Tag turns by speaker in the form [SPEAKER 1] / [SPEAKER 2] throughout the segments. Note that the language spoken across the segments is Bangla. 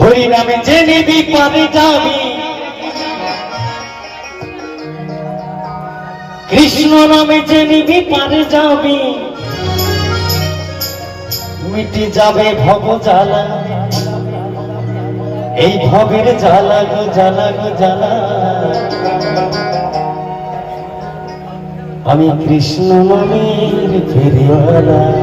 [SPEAKER 1] হরি নামে যে নিবি পারে যাবি। কৃষ্ণ নামে যে নিবি পারে যাবি। মিটে যাবে ভব জ্বালা। এই ভবের জ্বালা গো জ্বালা গো, জ্বালা। আমি কৃষ্ণ নামের ফেরিওয়ালা।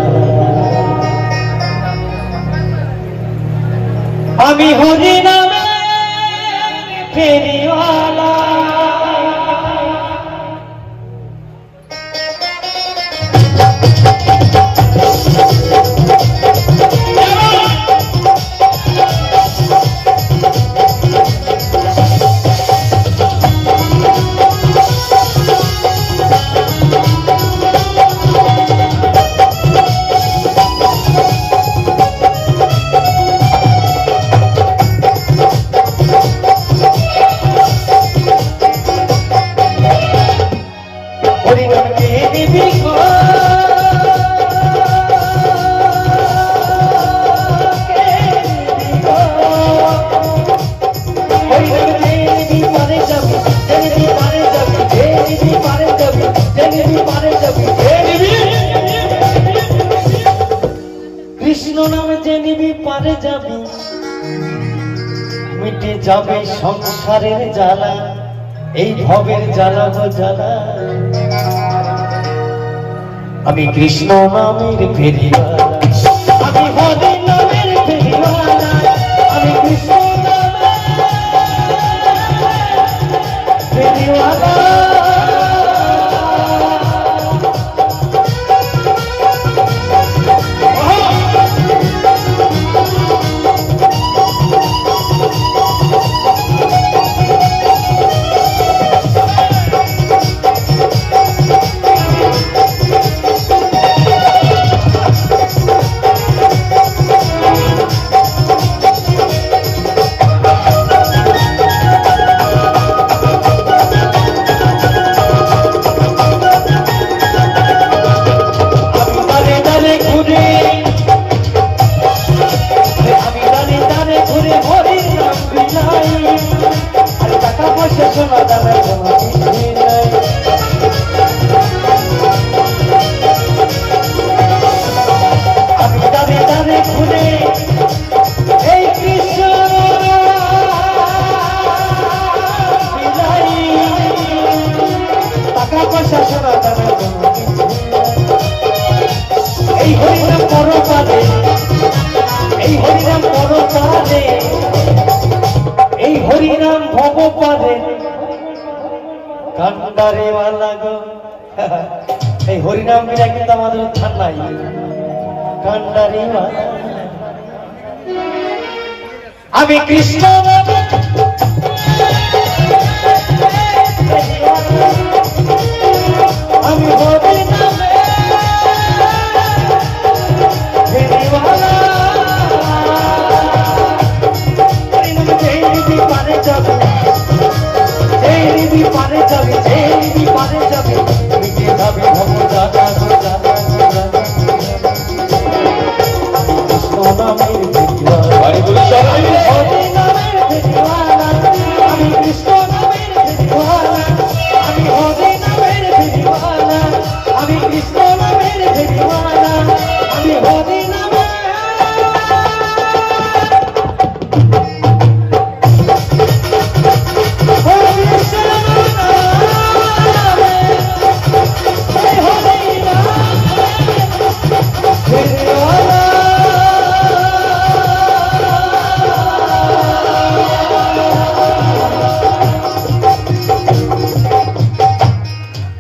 [SPEAKER 1] নামের মিটে যাবে সংসারের জ্বালা, এই ভবের জ্বালা গো জ্বালা। আমি কৃষ্ণ নামের ফেরিওয়ালা। আমি হরি নামের ফেরিওয়ালা। আমি কৃষ্ণ এই হরিনাম করো পারে এই হরিনাম করো পারে এই হরিনাম ভব পারে কান্ডারে ওয়ালা গো। এই হরিনাম বিনা কিন্তু আমাদের উত্থান নাই। কান্ডারে আমি কৃষ্ণ আরে যাবে